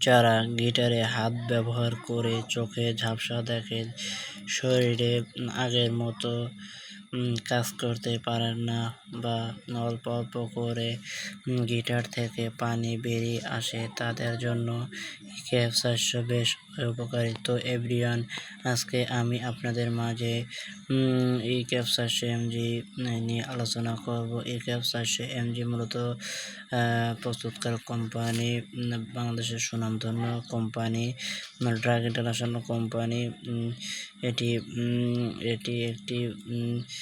যারা গিটারে হাত ব্যবহার করে চোখে ঝাপসা দেখেন শরীরে আগের মতো কাজ করতে পারেন না বা অল্প অল্প করে গিটার থেকে পানি বেরিয়ে আসে, তাদের জন্য ক্যাপ চারশো বেশ উপকারী। তো এভরিওয়ান, আজকে আমি আপনাদের মাঝে এই ক্যাপ চারশো এমজি নিয়ে আলোচনা করব। এই ক্যাপ চারশো এমজি মূলত প্রস্তুতকার কোম্পানি বাংলাদেশের সুনামধন্য কোম্পানি ড্রাগ ইন্টারন্যাশনাল কোম্পানি এটি এটি একটি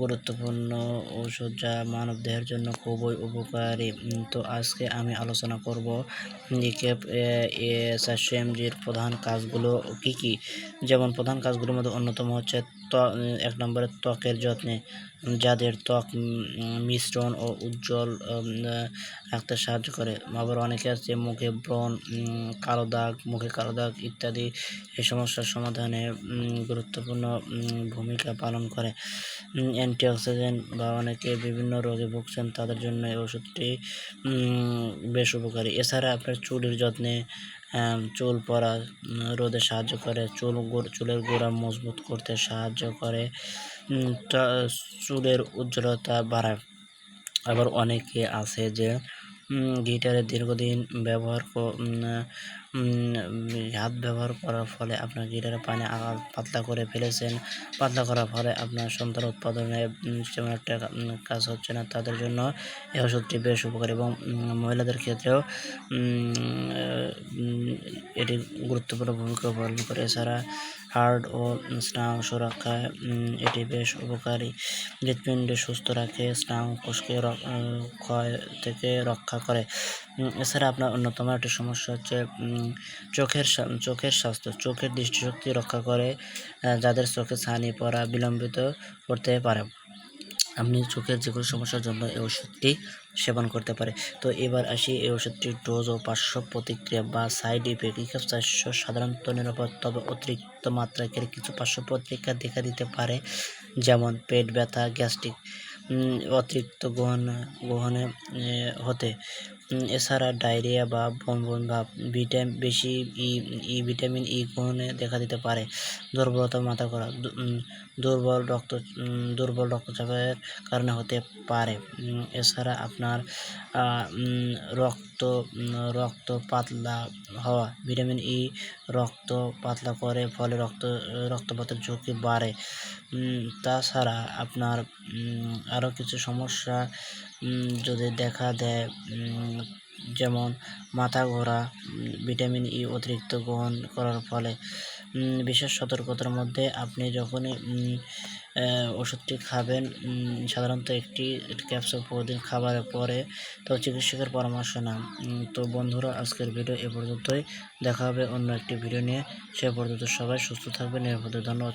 গুরুত্বপূর্ণ ওষুধ যা মানব দেহের জন্য খুবই উপকারী। তো আজকে আমি আলোচনা করব নিকেপ চারশো এমজির প্রধান কাজগুলো কি কি? যেমন প্রধান কাজগুলোর মধ্যে অন্যতম হচ্ছে এক নম্বরে ত্বকের যত্নে। যাদের ত্বক মিশ্রণ ও উজ্জ্বল রাখতে সাহায্য করে। আবার অনেকে আছে মুখে ব্রণ কালো দাগ, মুখে কালো দাগ ইত্যাদি এই সমস্যার সমাধানে গুরুত্বপূর্ণ ভূমিকা পালন করে। অ্যান্টিঅক্সিডেন্ট বা অনেকে বিভিন্ন রোগে ভুগছেন, তাদের জন্য এই ওষুধটি বেশ উপকারী। এছাড়া আপনার চুলের যত্নে চুল পরা রোদে সাহায্য করে, চুল চুলের গোড়া মজবুত করতে সাহায্য করে চুলের উজ্জ্বলতা বাড়ায়। আবার অনেকে আছে যে গিটারের দীর্ঘদিন ব্যবহার হাত ব্যবহার করার ফলে আপনার গিটারে পানি আঘাত পাতলা করে ফেলেছেন। পাতলা করার ফলে আপনার সন্তান উৎপাদনে তেমন একটা কাজ হচ্ছে না। তাদের জন্য এই ওষুধটি বেশ উপকারী এবং মহিলাদের ক্ষেত্রেও এটি গুরুত্বপূর্ণ ভূমিকা পালন করে। এছাড়া হার্ট ও স্নায়ু সুরক্ষায় এটি বেশ উপকারী। হৃৎপিণ্ড সুস্থ রাখে, স্নায়ু কোষকে ক্ষয় থেকে রক্ষা করে। এছাড়া আপনার অন্যতম একটি সমস্যা হচ্ছে চোখের চোখের স্বাস্থ্য, চোখের দৃষ্টিশক্তি রক্ষা করে যাদের চোখে ছানি পড়া বিলম্বিত করতে পারে। আপনি চোখের যে কোনো সমস্যার জন্য এই ওষুধটি সেবন করতে পারে। তো এবার আসি এই ওষুধটির ডোজ ও পার্শ্ব প্রতিক্রিয়া বা সাইড ইফেক্ট। চারশো সাধারণত নিরাপদ, তবে অতিরিক্ত মাত্রায় কিছু পার্শ্ব প্রতিক্রিয়া দেখা দিতে পারে, যেমন পেট ব্যথা, গ্যাস্ট্রিক অতিরিক্ত গ্রহণ গ্রহণে হতে। এছাড়া ডায়রিয়া বা বন বন ভাব ভিটামিন বেশি ই ই ভিটামিন ই গ্রহণে দেখা দিতে পারে। দুর্বলতা মাথা করা দুর্বল রক্ত দুর্বল রক্তচাপের কারণে হতে পারে। এছাড়া আপনার রক্ত রক্ত পাতলা হওয়া ভিটামিন ই রক্ত পাতলা করে ফলে রক্ত রক্তপাতের ঝুঁকি বাড়ে। তাছাড়া আপনার উম, আরও কিছু সমস্যা যদি দেখা দেয় যেমন মাথা ঘোরা ভিটামিন ই অতিরিক্ত গ্রহণ করার ফলে বিশেষ সতর্কতার মধ্যে আপনি যখনই ওষুধটি খাবেন সাধারণত একটি ক্যাপসুল প্রতিদিন খাবারের পরে তো চিকিৎসকের পরামর্শ উম, তো বন্ধুরা আজকের ভিডিও এ পর্যন্তই। দেখা হবে অন্য একটি ভিডিও নিয়ে। সে পর্যন্ত সবাই সুস্থ থাকবেন নিরাপদে ধন্যবাদ।